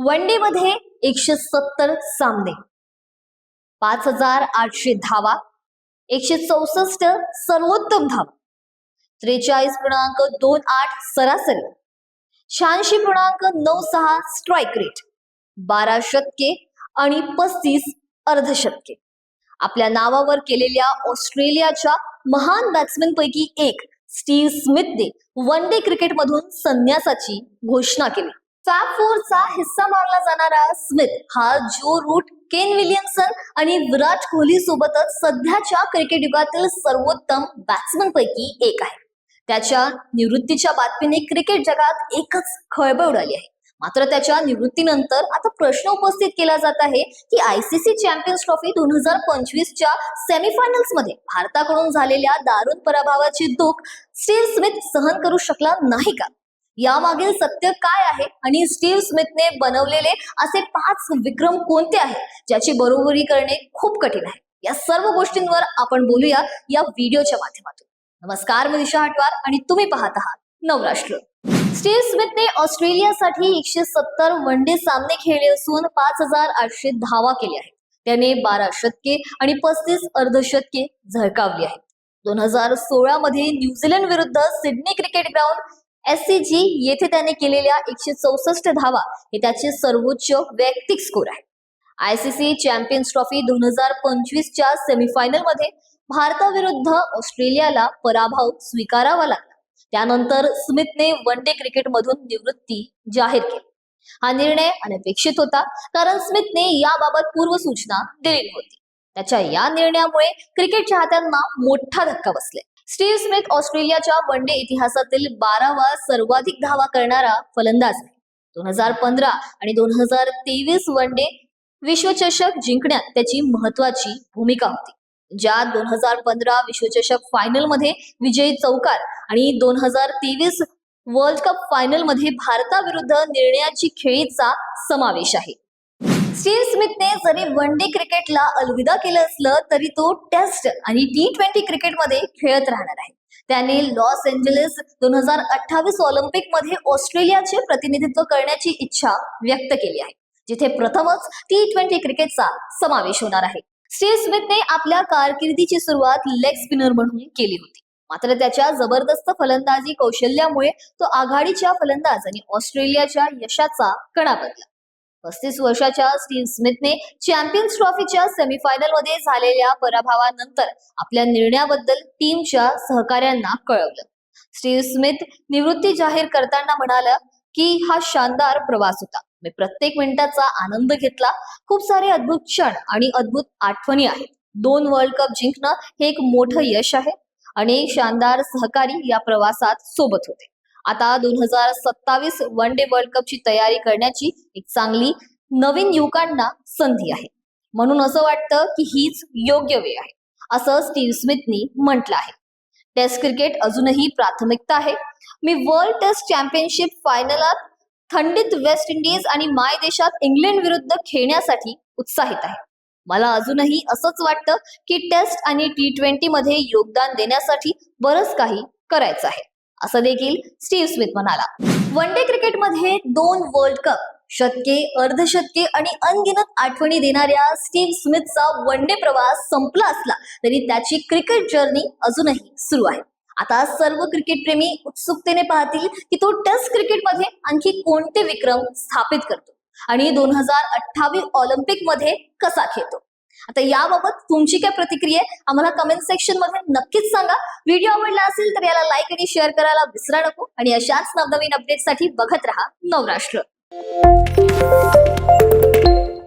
One day मध्ये एकशे सत्तर सामने. पाच हजार आठशे धावा एकशे चौसष्ट सर्वोत्तम धावा. त्रेचाळीस पूर्णांक दोन आठ सरासरी शहाऐंशी पूर्णांक नऊ सहा स्ट्राईक रेट बारा शतके आणि पस्तीस अर्धशतके. आपल्या नावावर केलेल्या ऑस्ट्रेलियाच्या महान बॅट्समॅन पैकी एक स्टीव्ह स्मिथने वन डे क्रिकेटमधून संन्यासाची घोषणा केली. फॅब फोरचा हिस्सा मानला जाणारा स्मिथ हा जो रूट केन विलियमसन आणि विराट कोहली सोबतच सध्याच्या क्रिकेट युगातील सर्वोत्तम बॅट्समन पैकी एक आहे. त्याच्या निवृत्तीच्या बातमीने क्रिकेट जगात एकच खळबळ उडाली आहे. मात्र त्याच्या निवृत्तीनंतर आता प्रश्न उपस्थित केला जात आहे की आयसीसी चॅम्पियन्स ट्रॉफी दोन हजार पंचवीसच्या सेमीफायनल्समध्ये भारताकडून झालेल्या दारुण पराभवाची दुःख स्टीव्ह स्मिथ सहन करू शकला नाही का? यामागील सत्य काय आहे? आणि स्टीव्ह स्मिथने बनवलेले असे पाच विक्रम कोणते आहेत? ज्याची बरोबरी करणे खूप कठीण आहे. या सर्व गोष्टींवर आपण बोलूया या व्हिडिओच्या माध्यमातून. नमस्कार मी दिशा हटवार आणि तुम्ही पाहत आहात नवराष्ट्र. स्टीव्ह स्मिथने ऑस्ट्रेलियासाठी एकशे सत्तर वन डे सामने खेळले असून पाच हजार आठशे धावा केल्या आहेत. त्याने बारा शतके आणि पस्तीस अर्धशतके झळकावली आहेत. दोन हजार सोळा मध्ये न्यूझीलंड विरुद्ध Sydney cricket ground S C G येथे त्याने केलेल्या एकशे चौसष्ट धावा हे त्याचे सर्वोच्च वैयक्तिक स्कोर आहे. आयसीसी चॅम्पियन्स ट्रॉफी दोन हजार पंचवीसच्या सेमीफायनलमध्ये भारताविरुद्ध ऑस्ट्रेलियाला पराभव स्वीकारावा लागला. त्यानंतर स्मिथने वन डे क्रिकेटमधून निवृत्ती जाहीर केली. हा निर्णय अनपेक्षित होता कारण स्मिथने याबाबत पूर्वसूचना दिलेली होती. त्याच्या या निर्णयामुळे क्रिकेट चाहत्यांना मोठा धक्का बसले स्टीव्ह स्मिथ ऑस्ट्रेलियाच्या वन डे इतिहासातील बारावा सर्वाधिक धावा करणारा फलंदाज आहे. दोन हजार पंधरा आणि दोन हजार तेवीस वन डे विश्वचषक जिंकण्यात त्याची महत्वाची भूमिका होती. ज्यात दोन हजार पंधरा विश्वचषक फायनलमध्ये विजयी चौकार आणि दोन हजार तेवीस वर्ल्ड कप फायनलमध्ये भारताविरुद्ध निर्णयाची खेळीचा समावेश आहे. स्टीव्ह स्मिथने जरी वन डे क्रिकेटला अलविदा केलं असलं तरी तो टेस्ट आणि टी ट्वेंटी क्रिकेटमध्ये खेळत राहणार आहे. त्याने लॉस एंजलिस दोन हजार अठ्ठावीस ऑलिम्पिकमध्ये ऑस्ट्रेलियाचे प्रतिनिधित्व करण्याची इच्छा व्यक्त केली आहे जिथे प्रथमच टी ट्वेंटी क्रिकेटचा समावेश होणार आहे. स्टीव्ह स्मिथने आपल्या कारकिर्दीची सुरुवात लेग स्पिनर म्हणून केली होती. मात्र त्याच्या जबरदस्त फलंदाजी कौशल्यामुळे तो आघाडीच्या फलंदाज आणि ऑस्ट्रेलियाच्या यशाचा कणा बनला. पस्तीस वर्षाच्या स्टीव्ह स्मिथने चॅम्पियन्स ट्रॉफीच्या सेमीफायनलमध्ये झालेल्या पराभवानंतर आपल्या निर्णयाबद्दल टीमच्या सहकाऱ्यांना कळवलं. स्टीव्ह स्मिथ निवृत्ती जाहीर करताना म्हणाला की हा शानदार प्रवास होता. मी प्रत्येक मिनिटाचा आनंद घेतला. खूप सारे अद्भुत क्षण आणि अद्भुत आठवणी आहेत. दोन वर्ल्ड कप जिंकणं हे एक मोठं यश आहे अनेक शानदार सहकारी या प्रवासात सोबत होते. आता दोन हजार सत्तावीस वन डे वर्ल्ड कपची तयारी करण्याची एक चांगली नवीन युवकांना संधी आहे. म्हणून असं वाटतं की हीच योग्य वेळ आहे असं स्टीव्ह स्मिथनी म्हटलं आहे. टेस्ट क्रिकेट अजूनही प्राथमिकता आहे. मी वर्ल्ड टेस्ट चॅम्पियनशिप फायनलात थंडीत वेस्ट इंडिज आणि माय देशात इंग्लंड विरुद्ध खेळण्यासाठी उत्साहित आहे. मला अजूनही असंच वाटतं की टेस्ट आणि टी ट्वेंटी मध्ये योगदान देण्यासाठी बरंच काही करायचं आहे. असं देखील स्टीव्ह स्मिथ म्हणाला. वन डे क्रिकेटमध्ये दोन वर्ल्ड कप शतके अर्धशतके आणि अनगिनत आठवणी देणाऱ्या स्टीव्ह स्मिथचा वन डे प्रवास संपला असला तरी त्याची क्रिकेट जर्नी अजूनही सुरू आहे. आता सर्व क्रिकेट प्रेमी उत्सुकतेने पाहतील की तो टेस्ट क्रिकेटमध्ये आणखी कोणते विक्रम स्थापित करतो आणि दोन हजार अठ्ठावीस ऑलिम्पिकमध्ये कसा खेळतो. आता याबाबत तुमची काय प्रतिक्रिया आहे? आम्हाला कमेंट सेक्शनमध्ये नक्कीच सांगा. व्हिडिओ आवडला असेल तर याला लाईक आणि शेअर करायला विसरा नको. आणि अशाच नवनवीन अपडेटसाठी बघत राहा नवराष्ट्र.